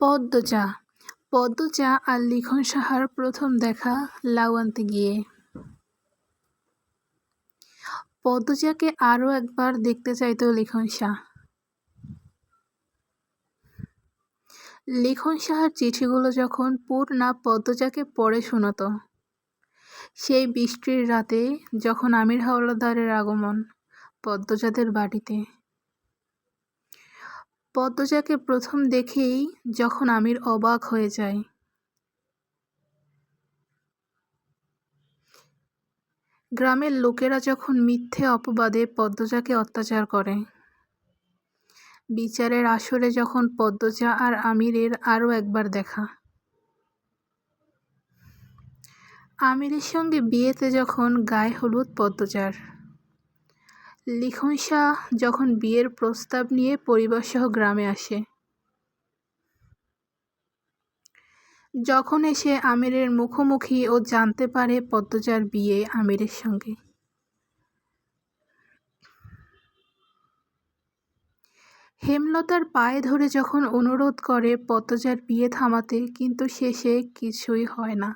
পদ্মজা। পদ্মজা আর লিখন সাহার প্রথম দেখা লাউ আনতে গিয়ে। পদ্মজাকে আরও একবার দেখতে চাইত লিখন শাহ। লিখন সাহার চিঠিগুলো যখন পূর্ণা পদ্মজাকে পড়ে শোনাত, সেই বৃষ্টির রাতে যখন আমির হাওলাদারের আগমন পদ্মজাদের বাড়িতে পদ্মজাকে প্রথম দেখেই যখন আমির অবাক হয়ে যায়। গ্রামের লোকেরা যখন মিথ্যে অপবাদে পদ্মজাকে অত্যাচার করে। বিচারের আসরে যখন পদ্মজা আর আমিরের আরও একবার দেখা। আমিরের সঙ্গে বিয়েতে যখন গায়ে হলুদ পদ্মজার। লিখন শাহ যখন বিয়ের প্রস্তাব নিয়ে পরিবারসহ গ্রামে আসে। যখন এসে আমিরের মুখোমুখি ও জানতে পারে পদ্মজার বিয়ে আমিরের সঙ্গে। হেমলতার পায়ে ধরে যখন অনুরোধ করে পদ্মজার বিয়ে থামাতে, কিন্তু শেষে কিছুই হয় না।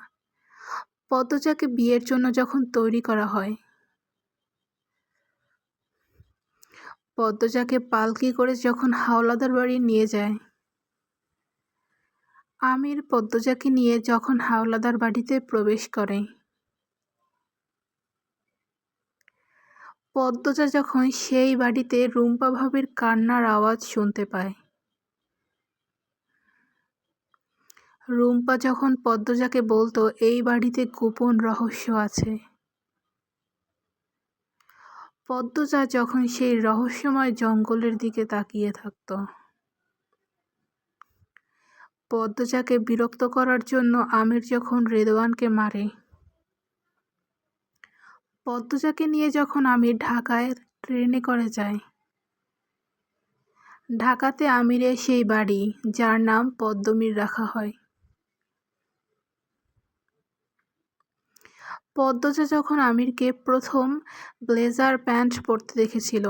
পদ্মজাকে বিয়ের জন্য যখন তৈরি করা হয় পদ্মজাকে পালকি করে যখন হাওলাদার বাড়ি নিয়ে যায়। আমির পদ্মজাকে নিয়ে যখন হাওলাদার বাড়িতে প্রবেশ করে। পদ্মজা যখন সেই বাড়িতে রুম্পা ভাবির কান্নার আওয়াজ শুনতে পায়। রুম্পা যখন পদ্মজাকে বলতো, এই বাড়িতে গোপন রহস্য আছে। পদ্মজা যখন সেই রহস্যময় জঙ্গলের দিকে তাকিয়ে থাকত। পদ্মজাকে বিরক্ত করার জন্য আমির যখন রেদওয়ানকে মারে, পদ্মজাকে নিয়ে যখন আমি ঢাকায় ট্রেনে করে যাই ঢাকাতে আমিরের সেই বাড়ি, যার নাম পদ্মমীর রাখা হয়। পদ্মজা যখন আমিরকে প্রথম ব্লেজার প্যান্ট পরতে দেখেছিল,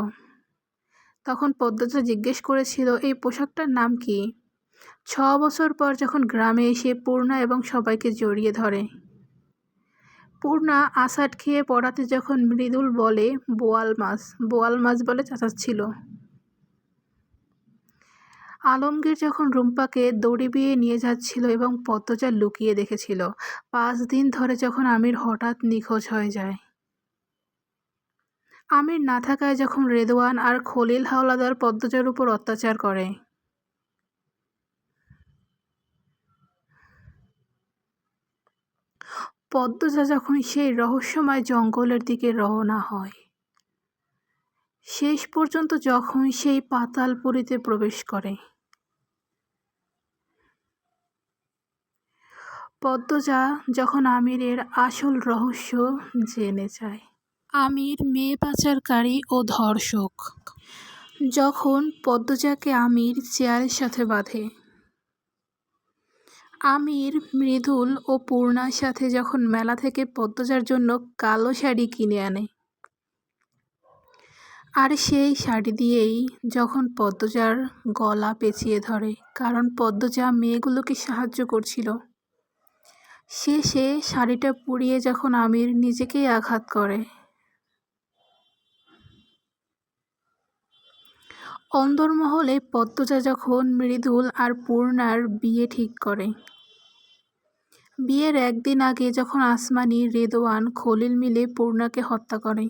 তখন পদ্মজা জিজ্ঞেস করেছিল, এই পোশাকটার নাম কি? ছ বছর পর যখন গ্রামে এসে পূর্ণা এবং সবাইকে জড়িয়ে ধরে, পূর্ণা আষাঢ় খেয়ে পড়াতে যখন মৃদুল বলে, বোয়াল মাছ বোয়াল মাছ বলে চাচাচ্ছিল। আলমগীর যখন রুম্পাকে দড়ি বিয়ে নিয়ে যাচ্ছিল এবং পদ্মজা লুকিয়ে দেখেছিল, পাঁচ দিন ধরে যখন আমির হঠাৎ নিখোঁজ হয়ে যায়। আমির না থাকায় যখন রেদওয়ান আর খলিল হাওলাদার পদ্মজার উপর অত্যাচার করে। পদ্মজা যখন সেই রহস্যময় জঙ্গলের দিকে রওনা হয়, শেষ পর্যন্ত যখন সেই পাতালপুরীতে প্রবেশ করে। পদ্মজা যখন আমিরের আসল রহস্য জেনে যায়। আমির মেয়ে পাচারকারী ও ধর্ষক। যখন পদ্মজাকে আমির চেয়ারের সাথে বাঁধে। আমির, মৃদুল ও পূর্ণার সাথে যখন মেলা থেকে পদ্মজার জন্য কালো শাড়ি কিনে আনে। আর সেই শাড়ি দিয়েই যখন পদ্মজার গলা পেঁচিয়ে ধরে, কারণ পদ্মজা মেয়েগুলোকে সাহায্য করছিল। শেষে শাড়িটা পুড়িয়ে যখন আমির নিজেকেই আঘাত করে। অন্দরমহলে পদ্মজা যখন মৃদুল আর পূর্ণার বিয়ে ঠিক করে। বিয়ের একদিন আগে যখন আসমানি, রেদোয়ান, খলিল মিলে পূর্ণাকে হত্যা করে।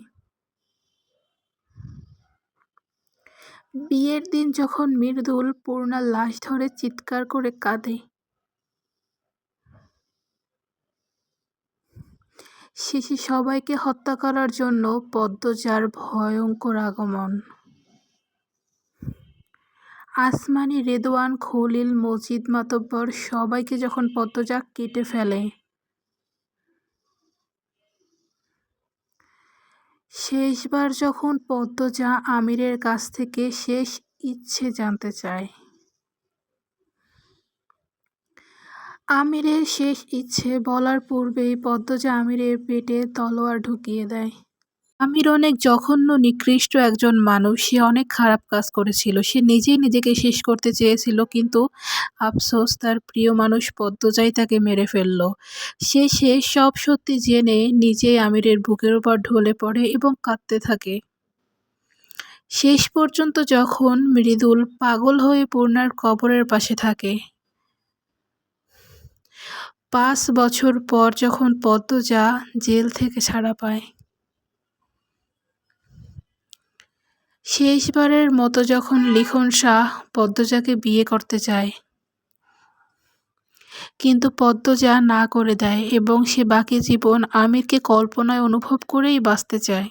বিয়ের দিন যখন মৃদুল পূর্ণার লাশ ধরে চিৎকার করে কাঁদে শেষে সবাইকে হত্যা করার জন্য পদ্মজার ভয়ঙ্কর আগমন। আসমানি রেদওয়ান খলিল, মজিদ, মাতব্বর সবাইকে যখন পদ্মজা কেটে ফেলে, শেষবার যখন পদ্মজা আমিরের কাছ থেকে শেষ ইচ্ছে জানতে চায় আমিরের শেষ ইচ্ছে বলার পূর্বেই পদ্মজা আমিরের পেটে তলোয়ার ঢুকিয়ে দেয়। আমির অনেক জঘন্য, নিকৃষ্ট একজন মানুষ। সে অনেক খারাপ কাজ করেছিল। সে নিজেই নিজেকে শেষ করতে চেয়েছিল, কিন্তু আফসোস, তার প্রিয় মানুষ পদ্মজাই তাকে মেরে ফেলল। শেষে সব সত্যি জেনে নিজেই আমিরের বুকের উপর ঢলে পড়ে এবং কাঁদতে থাকে। শেষ পর্যন্ত যখন মৃদুল পাগল হয়ে পূর্ণার কবরের পাশে থাকে পাঁচ বছর পর যখন পদ্মজা জেল থেকে ছাড়া পায়। শেষবারের মতো যখন লিখন শাহ পদ্মজাকে বিয়ে করতে চায়। কিন্তু পদ্মজা না করে দেয় এবং সে বাকি জীবন আমিরকে কল্পনায় অনুভব করেই বাঁচতে চায়।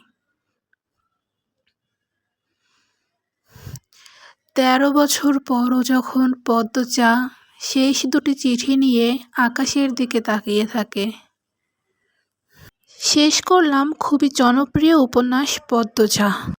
তেরো বছর পরও যখন পদ্মজা শেষ দুটি চিঠি নিয়ে আকাশের দিকে তাকিয়ে থাকে। শেষ করলাম খুবই জনপ্রিয় উপন্যাস পদ্মজা।